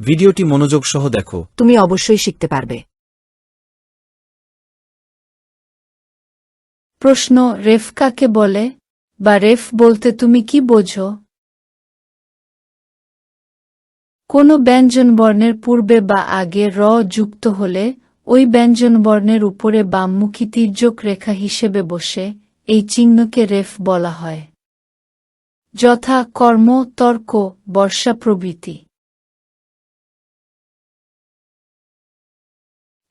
ভিডিওটি মনোযোগ সহ দেখো। তুমি অবশ্যই শিখতে পারবে। প্রশ্ন রেফ কাকে বলে? বা রেফ বলতে তুমি কি বোঝো? কোনো ব্যঞ্জনবর্ণের পূর্বে বা আগে র যুক্ত হলে ওই ব্যঞ্জনবর্ণের উপরে বামমুখী তির্যক রেখা হিসেবে বসে এই চিহ্নকে রেফ বলা হয়। যথা কর্ম তর্ক বর্ষা প্রভৃতি।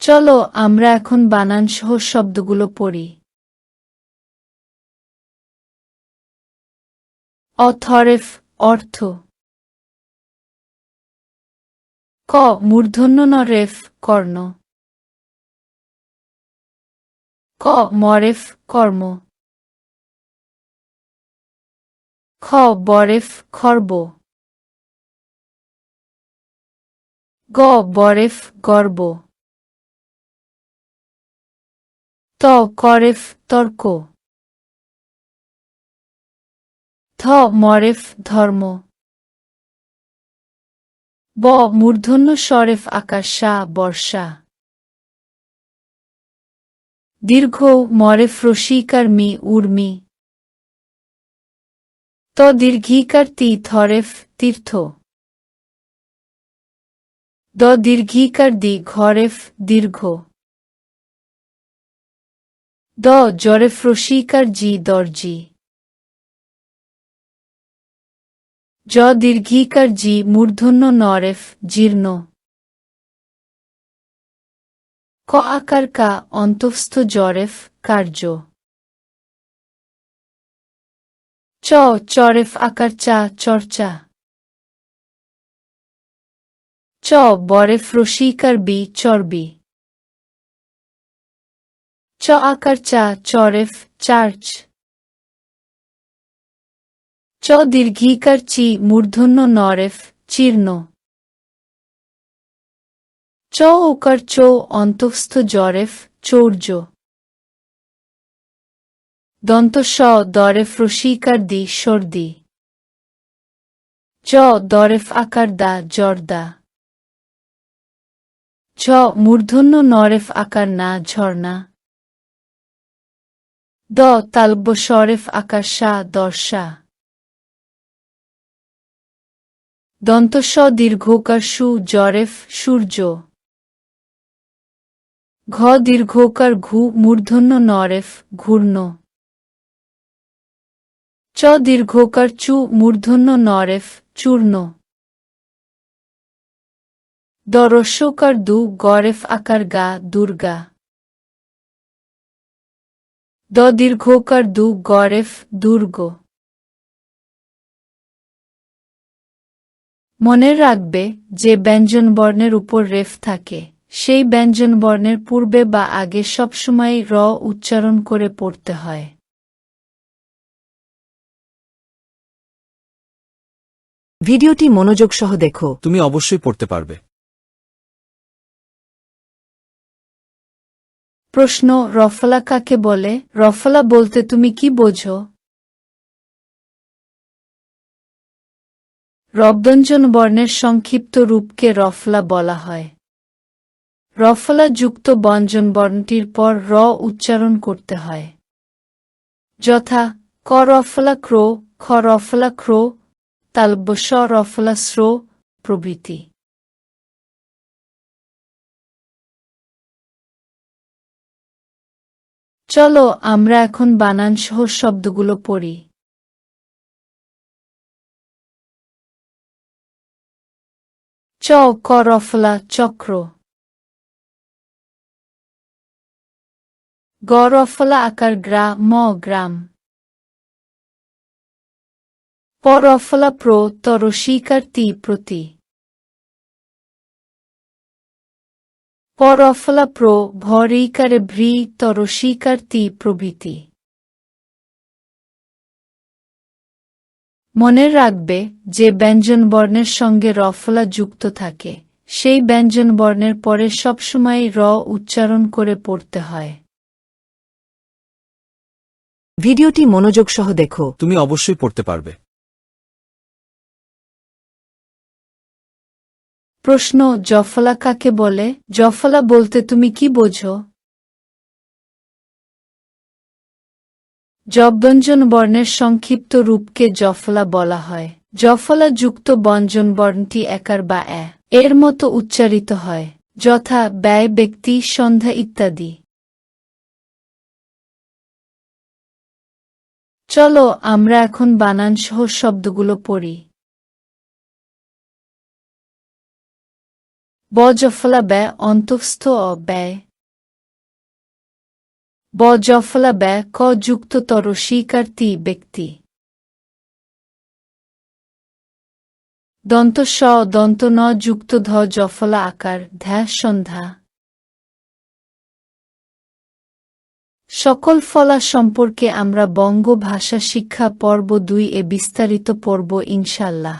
চলো, আমরা এখন বানান সহ শব্দগুলো পড়ি। অথরেফ, অর্থ। ক, মূর্ধন্য নরেফ কর্ণ। ক, মরেফ, কর্ম। খ, বরেফ, খর্ব। গ, বরেফ, গর্ব। ত করেফ তর্ক। থ মরেফ ধর্ম। ব মূর্ধন্য স্বরেফ আকাশ বর্ষা। দীর্ঘ মরেফ রসিকার মি উর্মি। ত দীর্ঘিকার তি থরেফ তীর্থ। দ দীর্ঘিকার দি ঘরেফ দীর্ঘ। দ জরে রসিকার জি দর্জি। জ দীর্ঘিকার জি মূর্ধন্য নরেফ জীর্ণ। ক আকার কা অন্তঃস্থ জরেফ কার্য। চ চরেফ আকার চা চর্চা। চ বরেফ রসিকার বি চর্বি। চ আকার চা, চরেফ, চার্চ। চ দীর্ঘিকার চি, মূর্ধন্য, নরেফ, চীর্ণ। চ ওকার চৌ, অন্তঃস্থ জরেফ, চৌর্য। দন্ত স, দরেফ রসিকার দি, সর্দি। জ দরেফ আকার দা, জর্দা। ঝ, মূর্ধন্য, নরেফ আকার না, ঝর্ণা। দ, তালব্য সরেফ আকার সা দর্শা দন্তস্ব দীর্ঘকার সু, জরেফ, সূর্য। ঘ, দীর্ঘকার ঘু, মূর্ধন্য, নরেফ, ঘূর্ণ। চ, দীর্ঘকার চু, মূর্ধন্য, নরেফ, চূর্ণ। দরস্যকার দু, গরেফ আকার গা, দুর্গা। দ দীর্ঘকার দু গরেফ দুর্গ। মনে রাখবে যে ব্যঞ্জনবর্ণের উপর রেফ থাকে সেই ব্যঞ্জনবর্ণের পূর্বে বা আগে সবসময় র উচ্চারণ করে পড়তে হয়। ভিডিওটি মনোযোগ সহ দেখো। তুমি অবশ্যই পড়তে পারবে। প্রশ্ন, রফলা কাকে বলে? রফলা বলতে তুমি কি বোঝো? রব্যঞ্জন বর্ণের সংক্ষিপ্ত রূপকে রফলা বলা হয়। রফলা যুক্ত ব্যঞ্জন বর্ণটির পর র উচ্চারণ করতে হয়। যথা, ক রফলা ক্রো, খ রফলা ক্রো, তালব্য স রফলা স্রো প্রভৃতি। চলো, আমরা এখন বানানসহ শব্দগুলো পড়ি। চ করফলা চক্র। গরফলা আকার, গ্রা, ম, গ্রাম। পরফলা প্র তরসিকার তি, প্রতি। পরফলা প্র ভরিকারে ভ্রি তি প্রভৃতি। মনে রাখবে যে ব্যঞ্জনবর্ণের সঙ্গে রফলা যুক্ত থাকে সেই ব্যঞ্জনবর্ণের পরে সবসময় র উচ্চারণ করে পড়তে হয়। ভিডিওটি মনোযোগ সহ দেখো। তুমি অবশ্যই পড়তে পারবে। প্রশ্ন, জফলা কাকে বলে? জফলা বলতে তুমি কি বোঝো? জব্যঞ্জন বর্ণের সংক্ষিপ্ত রূপকে জফলা বলা হয়। জফলা যুক্ত ব্যঞ্জন বর্ণটি একার বা এ। এর মতো উচ্চারিত হয়। যথা, ব্যয়, ব্যক্তি, সন্ধ্যা ইত্যাদি। চলো, আমরা এখন বানানসহ শব্দগুলো পড়ি। বজফলা ব্যয় অন্তঃস্থ অ ব্যয় বজফলা ব্যয় ক যুক্ততর স্বীকার্তি ব্যক্তি দন্ত স দন্ত ন যুক্ত ধ জফলা আকার ধ্যা সন্ধ্যা সকল ফলা সম্পর্কে আমরা বঙ্গ ভাষা শিক্ষা পর্ব দুই এ বিস্তারিত পর্ব ইনশাল্লাহ